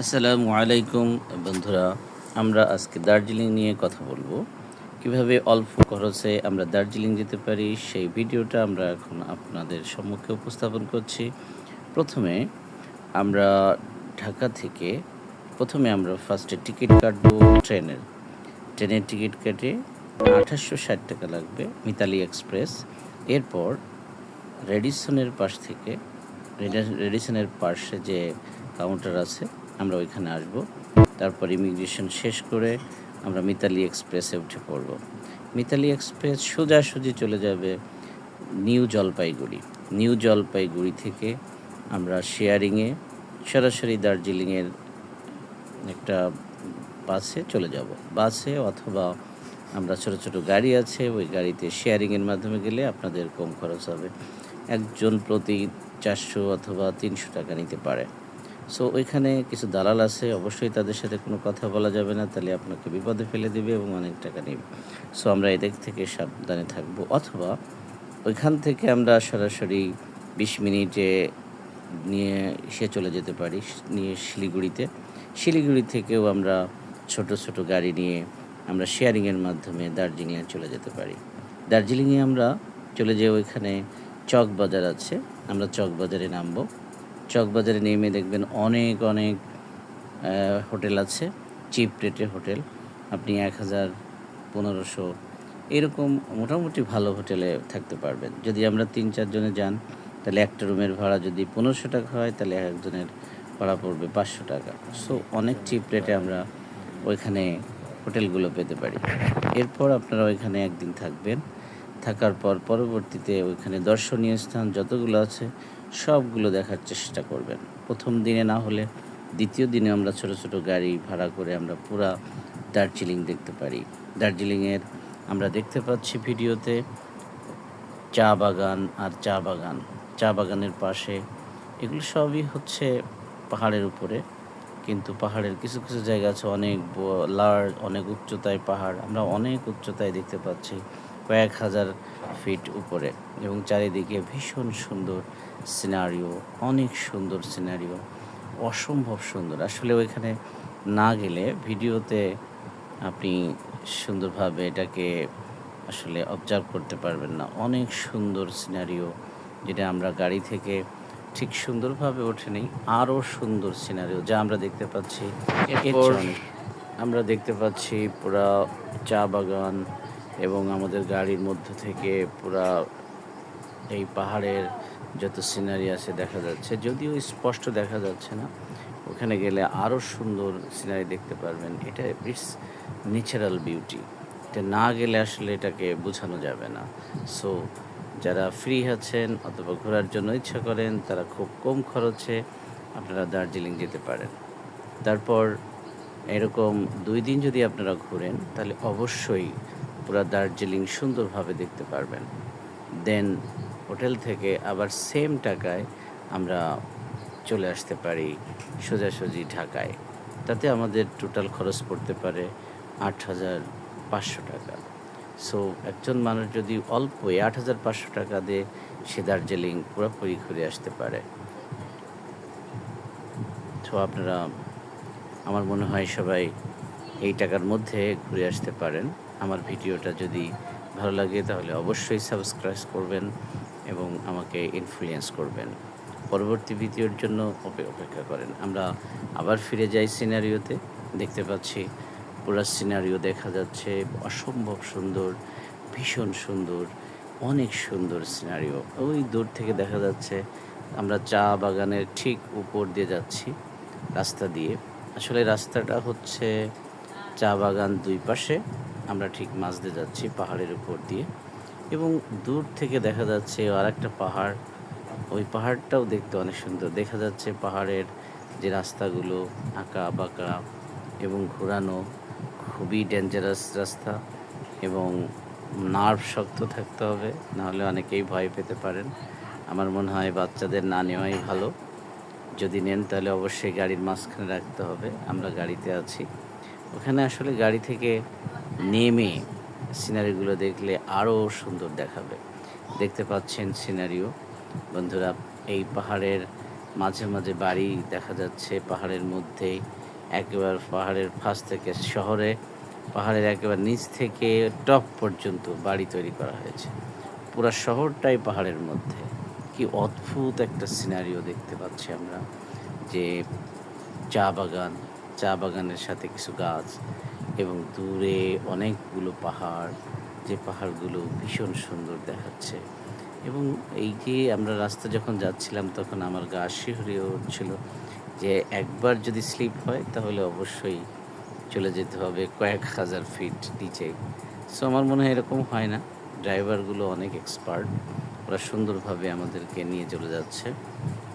আসসালামু আলাইকুম বন্ধুরা, আমরা আজকে দার্জিলিং নিয়ে কথা বলব। কীভাবে অল্প খরচে আমরা দার্জিলিং যেতে পারি, সেই ভিডিওটা আমরা এখন আপনাদের সম্মুখে উপস্থাপন করছি। প্রথমে আমরা ঢাকা থেকে, প্রথমে আমরা ফার্স্টে টিকিট কাটবো ট্রেনের। ট্রেনের টিকিট কেটে আঠাশশো ষাট টাকা লাগবে মিতালি এক্সপ্রেস। এরপর রেডিসনের পাশ থেকে রেডি- রেডিসনের পাশে যে কাউন্টার আছে আমরা ওইখানে আসব। তারপর ইমিগ্রেশন শেষ করে আমরা মিতালি এক্সপ্রেসে উঠে পড়ব। মিতালি এক্সপ্রেস সোজাসুজি চলে যাবে নিউ জলপাইগুড়ি। নিউ জলপাইগুড়ি থেকে আমরা শেয়ারিংয়ে, সরাসরি দার্জিলিংয়ের একটা বাসে চলে যাব। বাসে অথবা আমরা ছোট ছোট গাড়ি আছে, ওই গাড়িতে শেয়ারিংয়ের মাধ্যমে গেলে আপনাদের কম খরচ হবে। একজন প্রতি চারশো অথবা তিনশো টাকা নিতে পারে। সো ওইখানে কিছু দালাল আছে, অবশ্যই তাদের সাথে কোনো কথা বলা যাবে না, তাহলে আপনাকে বিপদে ফেলে দেবে এবং অনেক টাকা নেবে। সো আমরা এদিক থেকে সাবধানে থাকব। অথবা ওইখান থেকে আমরা সরাসরি বিশ মিনিটে নিয়ে সে চলে যেতে পারি, নিয়ে শিলিগুড়িতে। শিলিগুড়ি থেকেও আমরা ছোট ছোট গাড়ি নিয়ে আমরা শেয়ারিংয়ের মাধ্যমে দার্জিলিংয়ে চলে যেতে পারি। দার্জিলিংয়ে আমরা চলে যাই ওইখানে চক বাজার আছে, আমরা চক বাজারে নামবো। চক বাজারে নেমে দেখবেন অনেক অনেক হোটেল আছে। চিপ রেটে হোটেল। আপনি এক হাজার পনেরোশো এরকম মোটামুটি ভালো হোটেলে থাকতে পারবেন। যদি আমরা তিন চারজনে যান, তাহলে একটা রুমের ভাড়া যদি পনেরোশো টাকা হয়, তাহলে একজনের ভাড়া পড়বে পাঁচশো টাকা। সো অনেক চিপ রেটে আমরা ওইখানে হোটেলগুলো পেতে পারি। এরপর আপনারা ওইখানে একদিন থাকবেন। থাকার পর পরবর্তীতে ওইখানে দর্শনীয় স্থান যতগুলো আছে সবগুলো দেখার চেষ্টা করবেন। প্রথম দিনে না হলে দ্বিতীয় দিনে আমরা ছোট ছোট গাড়ি ভাড়া করে আমরা পুরা দার্জিলিং দেখতে পারি। দার্জিলিংয়ের আমরা দেখতে পাচ্ছি ভিডিওতে চা বাগান আর চা বাগান। চা বাগানের পাশে এগুলো সবই হচ্ছে পাহাড়ের উপরে, কিন্তু পাহাড়ের কিছু কিছু জায়গা আছে অনেক লার্জ, অনেক উচ্চতায় পাহাড়। আমরা অনেক উচ্চতায় দেখতে পাচ্ছি। কয়েক হাজার ফিট উপরে এবং চারিদিকে ভীষণ সুন্দর সিনারিও অনেক সুন্দর সিনারিও অসম্ভব সুন্দর। আসলে ওইখানে না গেলে ভিডিওতে আপনি সুন্দরভাবে এটাকে আসলে অবজার্ভ করতে পারবেন না। অনেক সুন্দর সিনারিও যেটা আমরা গাড়ি থেকে ঠিক সুন্দরভাবে ওঠেনি আরও সুন্দর সিনারিও যা আমরা দেখতে পাচ্ছি। এরপর আমরা দেখতে পাচ্ছি পুরা চা বাগান এবং আমাদের গাড়ির মধ্যে থেকে পুরা এই পাহাড়ের যত সিনারি আছে দেখা যাচ্ছে, যদিও স্পষ্ট দেখা যাচ্ছে না, ওখানে গেলে আরও সুন্দর সিনারি দেখতে পারবেন। এটা ইটস ন্যাচারাল বিউটি এটা না গেলে আসলে এটাকে বোঝানো যাবে না। সো যারা ফ্রি আছেন অথবা ঘোরার জন্য ইচ্ছা করেন, তারা খুব কম খরচে আপনারা দার্জিলিং যেতে পারেন। তারপর এরকম দুই দিন যদি আপনারা ঘোরেন, তাহলে অবশ্যই পুরো দার্জিলিং সুন্দরভাবে দেখতে পারবেন। দেন হোটেল থেকে আবার সেম টাকায় আমরা চলে আসতে পারি সোজাসুজি ঢাকায়। তাতে আমাদের টোটাল খরচ পড়তে পারে আট হাজার পাঁচশো টাকা। সো একজন মানুষ যদি অল্পই আট হাজার পাঁচশো টাকা দিয়ে সে দার্জিলিং পুরোপুরি ঘুরে আসতে পারে। তো আপনারা, আমার মনে হয় সবাই এই টাকার মধ্যে ঘুরে আসতে পারেন। আমার ভিডিওটা যদি ভালো লাগে, তাহলে অবশ্যই সাবস্ক্রাইব করবেন এবং আমাকে ইনফ্লুয়েন্স করবেন। পরবর্তী ভিডিওর জন্য অপে- অপেক্ষা করেন। আমরা আবার ফিরে যাই সিনারিওতে দেখতে পাচ্ছি, পুরো সিনারিও দেখা যাচ্ছে। অসম্ভব সুন্দর, ভীষণ সুন্দর, অনেক সুন্দর সিনারিও ওই দূর থেকে দেখা যাচ্ছে, আমরা চা বাগানের ঠিক উপর দিয়ে যাচ্ছি রাস্তা দিয়ে। আসলে রাস্তাটা হচ্ছে চা বাগান দুই পাশে। আমরা ঠিক মাঝ দিয়ে যাচ্ছি পাহাড়ের উপর দিয়ে। এবং দূর থেকে দেখা যাচ্ছে আর একটা পাহাড়। ওই পাহাড়টাও দেখতে অনেক সুন্দর। দেখা যাচ্ছে পাহাড়ের যে রাস্তাগুলো, আঁকা বাঁকা এবং ঘোরানো খুবই ডেঞ্জারাস রাস্তা এবং নার্ভ শক্ত থাকতে হবে, নাহলে অনেকেই ভয় পেতে পারেন। আমার মনে হয় বাচ্চাদের না নেওয়াই ভালো। যদি নেন তাহলে অবশ্যই গাড়ির মাঝখানে রাখতে হবে। আমরা গাড়িতে আছি। ওখানে আসলে গাড়ি থেকে নেমে সিনারিগুলো দেখলে আরও সুন্দর দেখাবে। দেখতে পাচ্ছেন সিনারিও। বন্ধুরা, এই পাহাড়ের মাঝে মাঝে বাড়ি দেখা যাচ্ছে। পাহাড়ের মধ্যে একেবারে পাহাড়ের ফাঁস থেকে শহরে, পাহাড়ের একেবারে নিচ থেকে টপ পর্যন্ত বাড়ি তৈরি করা হয়েছে। পুরা শহরটাই পাহাড়ের মধ্যে। কি অদ্ভুত একটা সিনারিও দেখতে পাচ্ছি আমরা। যে চা বাগান, চা বাগানের সাথে কিছু গাছ এবং দূরে অনেকগুলো পাহাড়, যে পাহাড়গুলো ভীষণ সুন্দর দেখাচ্ছে। এবং এই যে আমরা রাস্তা যখন যাচ্ছিলাম, তখন আমার গা শিহরিয়ে উঠছিল যে একবার যদি স্লিপ হয়, তাহলে অবশ্যই চলে যেতে হবে কয়েক হাজার ফিট নিচে। সো আমার মনে হয় এরকম হয় না। ড্রাইভারগুলো অনেক এক্সপার্ট। ওরা সুন্দরভাবে আমাদেরকে নিয়ে চলে যাচ্ছে।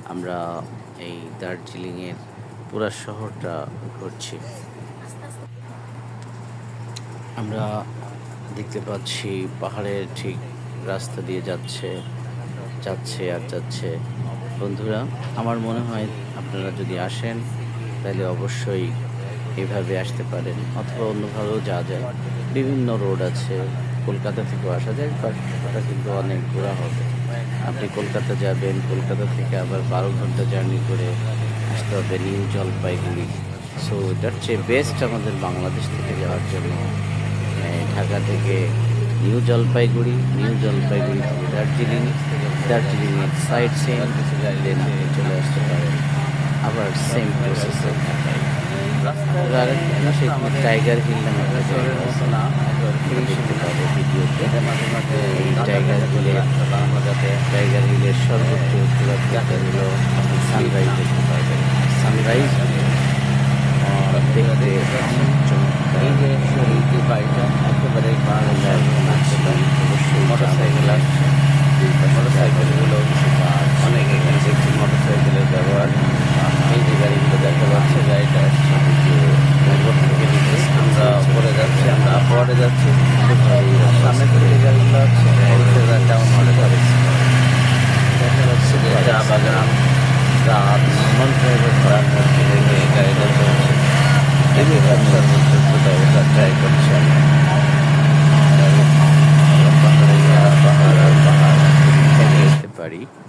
আমরা এই দার্জিলিংয়ের পুরা শহরটা ঘুরছি। আমরা দেখতে পাচ্ছি পাহাড়ের ঠিক রাস্তা দিয়ে যাচ্ছে যাচ্ছে আর যাচ্ছে। বন্ধুরা, আমার মনে হয় আপনারা যদি আসেন, তাহলে অবশ্যই এভাবে আসতে পারেন অথবা অন্যভাবেও যাওয়া যায়। বিভিন্ন রোড আছে, কলকাতা থেকেও আসা যায় ওটা কিন্তু অনেক ঘোরা হবে। আপনি কলকাতা যাবেন, কলকাতা থেকে আবার বারো ঘণ্টা জার্নি করে আসতে হবে নিউ জলপাইগুড়ি। সো এটার চেয়ে বেস্ট আমাদের বাংলাদেশ থেকে যাওয়ার জন্য। ঢাকা থেকে নিউ জলপাইগুড়ি নিউ জলপাইগুড়ি থেকে দার্জিলিং দার্জিলিংয়ের সাইড সিন দেন আপনি চলে আসতে পারেন আবার সেম প্রসেসে আরেকটা টাইগার হিল নামে একটা জায়গা আছে দেখতে পাবো ভিডিওতে। এই টাইগার হিলের টাইগার হিলের সর্বোচ্চ চূড়ান্ত হলো আপনি সানরাইজ দেখতে পারবেন। সানরাইজ इसका आप मन से अगर खराब कर चलेंगे गाइडर तो देखिए सब सर्विस सबसे पहले का ट्राई कंडीशन है पहाड़ पहाड़ पहाड़ पाड़ी